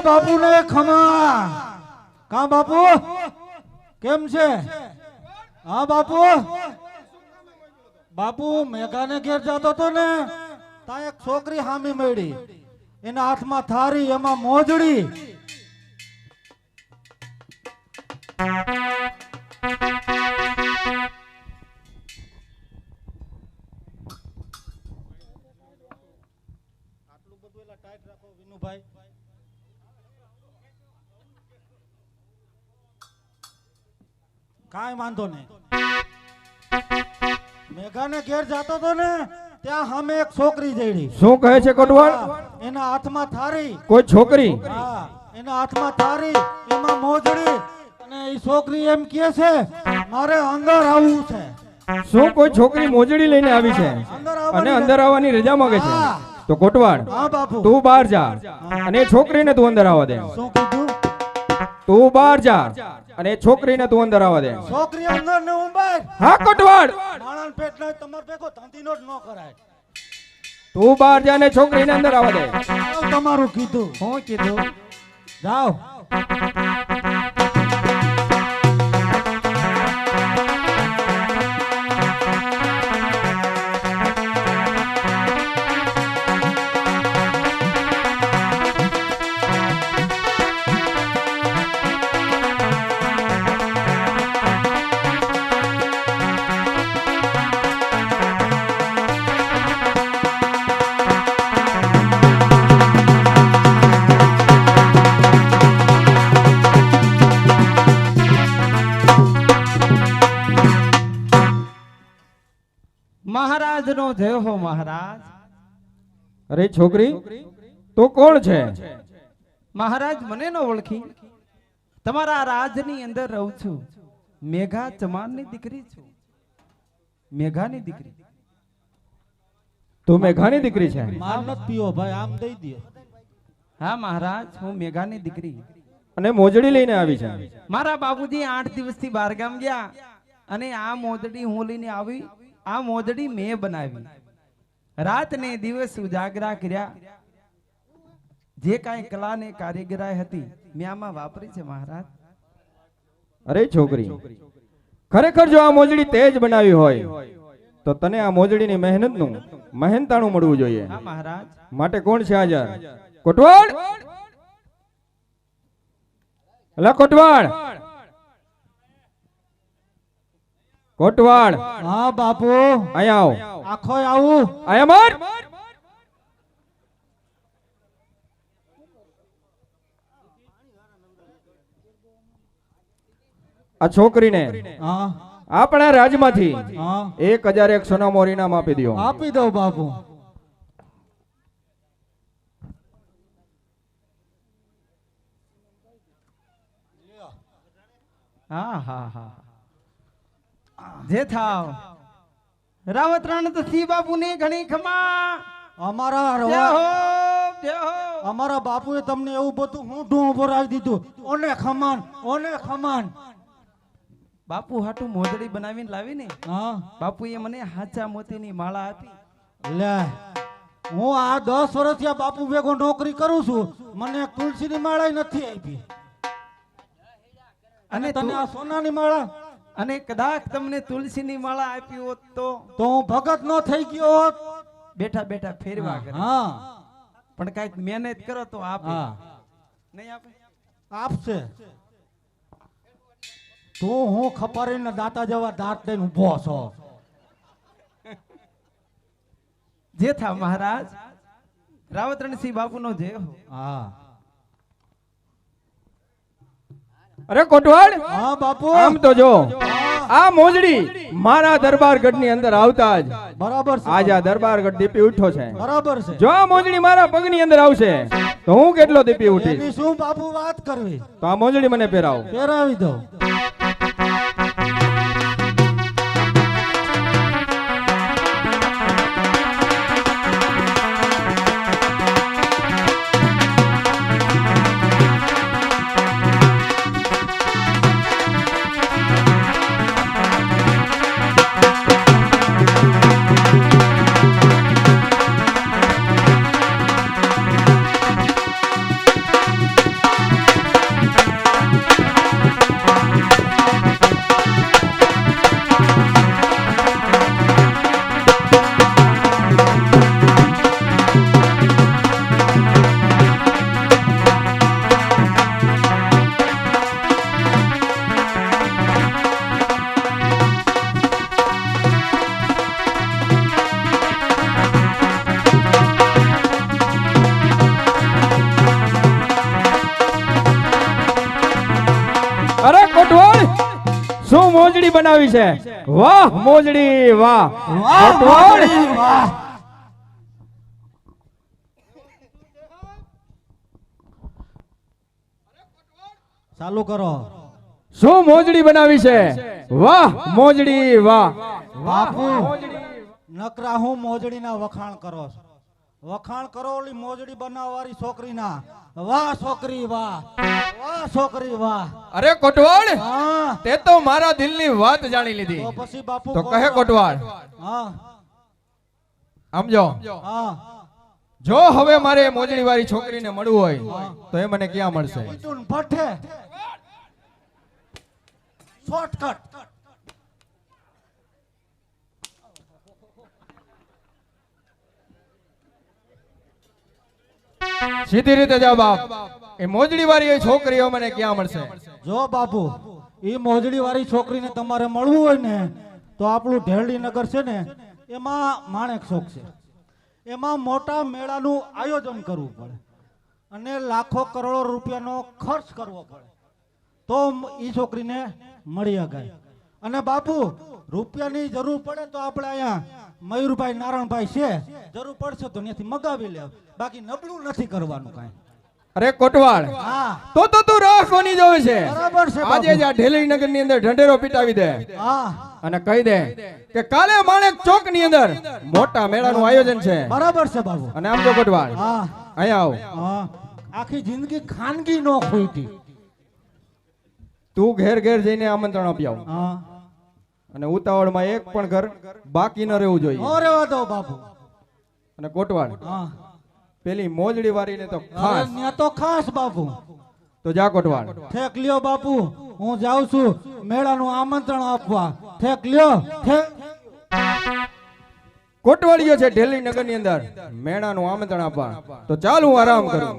બાપુ ને ખમા. કા બાપુ? કેમ છે? હા, બાપુ? બાપુ, મેઘાને ઘેર જતો હતો ને? ત્યાં એક છોકરી હામી મળી. એના હાથમાં થારી, એમાં મોજડી. આટલું બધું ટાઈટ રાખો વિનુભાઈ કાંઈ વાંધો નહીં. મેઘાને ઘેર જતો તો ને ત્યાં સામે એક છોકરી જઈડી શું કહે છે કડવાળ એના હાથમાં થારી. કોઈ છોકરી? હા એના હાથમાં થારી એમાં મોજડી અને એ છોકરી એમ કહે છે મારે અંદર આવવું છે. શું કોઈ છોકરી મોજડી લઈને આવી છે? અને અંદર આવવાની રજા માંગે છે? તો કોટવાડ તું બહાર જા અને એ છોકરીને તું અંદર આવવા દે. તું બહાર જા અને છોકરીને તું અંદર આવવા દે. છોકરી અંદર ને હું બહાર. હા કોટવાળ માણસ પેટ ના તમાર ભેગો ધંધીનો જ ન કરાય. તું બહાર જા અને છોકરીને અંદર આવવા દે. તમારું કીધું. હું કીધું? જાઓ. નો જય હો મહારાજ? અરે છોકરી તો કોણ છે? મહારાજ મને નો ઓળખી. તમારા રાજની અંદર રહું છું. મેઘા ચમાનની દીકરી છું. મેઘાની દીકરી. તું મેઘાની દીકરી છે? માર ન પીઓ ભાઈ આમ દઈ દે. હા મહારાજ હું મેઘાની દીકરી. અને મોજડી લઈને આવી છે? મારા બાબુજી આઠ દિવસથી બહારગામ ગયા અને આ મોજડી હું લઈને આવી. આ મોદડી મેં બનાવી. રાત ને દિવસ ઉજાગરા કર્યા. જે કાંઈ કલા ને કારીગરાઈ હતી મેં આમાં વાપરી છે મહારાજ. અરે છોકરી ખરેખર જો આ મોજડી તે જ બનાવી હોય તો તને આ મોજડીની મહેનતનું મહેનતાણું મળવું જોઈએ. માટે કોણ છે હાજર? કોટવાડ એટલે કોટવાળ! કોટવાળ. હા બાપુ. અહીંયા આવો. આખો આવું. અહીંયા મર આ છોકરીને આપણા રાજમાંથી એક હજાર એક સોના મોર ઇનામ આપી દો. આપી દો બાપુ. હા હા હા. જે થાવ. રાવત રણ તો સી બાપુ ની ઘણી ખમા. અમારા અમારા બાપુએ તમને એવું બધું હું ઢું ઊભો રાખી દીધું. ઓને ખમાન ઓને ખમાન. બાપુ હાટું મોજડી બનાવીને લાવી ને હા. બાપુએ મને હાચા મોતીની માળા આપી. લે હું આ દસ વર્ષથી આ બાપુ ભેગો નોકરી કરું છું. મને તુલસીની માળા નથી આપી. અને તને આ સોનાની માળા અને કદાચ તમને તુલસીની માળા આપી હોત તો? તો હું ભગત નો થઈ ગયો હોત. બેઠા બેઠા ફેરવા કરે. હા. પણ કંઈક મહેનત કરો તો આપે. નહીં આપે? આપશે. તો હું ખપારીને દાતા જેવા દાંત લઈને ઊભો છો. જે થા મહારાજ રાવતરણસિંહ બાપુનો જે હો હા અરે કોટવાડ હા બાપુ. આમ તો જો આ મોજડી મારા દરબારગઢની અંદર આવતા જ બરાબર છે આજ આ દરબારગઢ દીપી ઉઠો છે. બરાબર છે. જો આ મોજડી મારા પગની અંદર આવશે તો હું કેટલો દીપી ઉઠી શું બાપુ વાત કરવી? તો આ મોજડી મને પહેરાવ. પહેરાવી દઉં. મોજડી બનાવી છે. વાહ મોજડી વાહ. વાહ મોજડી વાહ. ચાલુ કરો. શું મોજડી બનાવી છે? વાહ મોજડી વાહ. બાપુ નકરા હું મોજડીના વખાણ કરો છો. વખાણ કરો ઓલી મોજડી બનાવવાળી છોકરીના. વાહ છોકરી વાહ. વાહ છોકરી વાહ. અરે કોટવાળ તે તો મારા દિલની વાત જાણી તો લીધી પછી બાપુ તો કહે કોટવાળ. હા. સમજો જો. હા. જો હવે મારે મોજડી વાળી છોકરીને મળવું હોય તો એ મને ક્યાં મળશે? શોર્ટકટ. સીધી રીતે જા બાપ. એ મોજડી વાળી છોકરીઓ મને ક્યાં મળશે? જો બાપુ, એ મોજડી વાળી છોકરીને તમારે મળવું હોય ને, તો આપણું ઢેરડી નગર છે ને, એમાં માણેક શોખ છે. એમાં મોટા મેળાનું આયોજન કરવું પડે અને લાખો કરોડો રૂપિયાનો ખર્ચ કરવો પડે. તો એ છોકરીને મળી શકાય અને બાપુ રૂપિયાની જરૂર પડે તો આપણે અહીંયા મયુરભાઈ નારાયણભાઈ છે. જરૂર પડશે તો ત્યાંથી મગાવી લે. બાકી નબળું નથી કરવાનું કાંઈ. અરે કોટવાળ. તો તો તું રાહ બની જોવે છે? બરાબર છે આજે. જ આ ઢેલી નગરની અંદર ઢંઢેરો પીટાવી દે. અને કહી દે કે કાલે માણેક ચોકની અંદર મોટા મેળાનું આયોજન છે. બરાબર છે બાબુ અને આમ તો કોટવાળ અહીંયા આવ. આખી જિંદગી ખાનગી નો ખોઈતી તું ઘેર ઘેર જઈને આમંત્રણ આપી આવ હા. અને ઉતાવળમાં એક પણ ઘર બાકી ન રહેવું જોઈએ. બાપુ. અને કોટવાડ પેલી મોજડી વારીને તો ખાસ. ન્યા તો ખાસ બાપુ. તો જા કોટવાડ ઠેક લ્યો બાપુ. હું જાઉં છું મેળાનું આમંત્રણ આપવા. ઠેક લ્યો. ઠેક. કોટવાળીઓ છે ઢેલી નગરની અંદર. મેળાનું આમંત્રણ આપવા. તો ચાલ હું આરામ કરું.